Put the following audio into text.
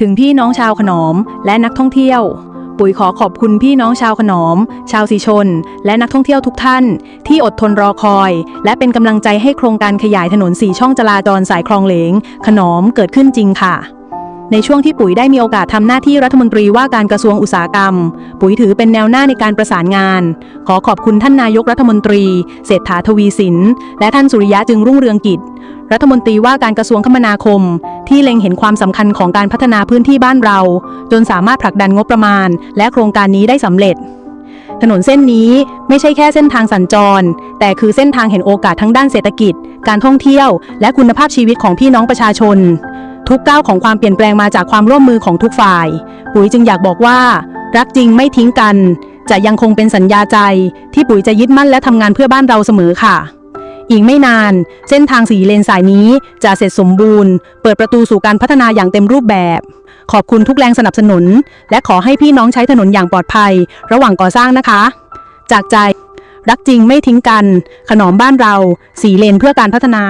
ถึงพี่น้องชาวขนอมและนักท่องเที่ยว ปุ๋ยขอขอบคุณพี่น้องชาวขนอม ชาวสีชน และนักท่องเที่ยวทุกท่าน ที่อดทนรอคอย และเป็นกำลังใจให้โครงการขยายถนนสี่ช่องจราจรสายคลองเหลง ขนอมเกิดขึ้นจริงค่ะ ในช่วงที่ปุ๋ยได้มีโอกาสทำหน้าที่รัฐมนตรีว่าการกระทรวงอุตสาหกรรม ปุ๋ยถือเป็นแนวหน้าในการประสานงาน ขอขอบคุณท่านนายกรัฐมนตรี เศรษฐาทวีสิน และท่านสุริยะจึงรุ่งเรืองกิจ รัฐมนตรีว่าการกระทรวงคมนาคม ที่เล็งเห็นความสำคัญของการพัฒนาพื้นที่บ้านเรา จนสามารถผลักดันงบประมาณ และโครงการนี้ได้สำเร็จถนนเส้นนี้ไม่ใช่แค่เส้นทางสัญจร แต่คือเส้นทางเห็นโอกาสทั้งด้านเศรษฐกิจ การท่องเที่ยว และคุณภาพชีวิตของพี่น้องประชาชน ทุกก้าวของความเปลี่ยนแปลงมาจากความร่วมมือของทุกฝ่าย ปุ๋ยจึงอยากบอกว่า รักจริงไม่ทิ้งกัน จะยังคงเป็นสัญญาใจ ที่ปุ๋ยจะยึดมั่นและทำงานเพื่อบ้านเราเสมอค่ะ อีกไม่นาน เส้นทางสีเลนสายนี้จะเสร็จสมบูรณ์ เปิดประตูสู่การพัฒนาอย่างเต็มรูปแบบ ขอบคุณทุกแรงสนับสนุน และขอให้พี่น้องใช้ถนนอย่างปลอดภัย ระหว่างก่อสร้างนะคะ จากใจ รักจริงไม่ทิ้งกัน ขนอมบ้านเรา สีเลนเพื่อการพัฒนา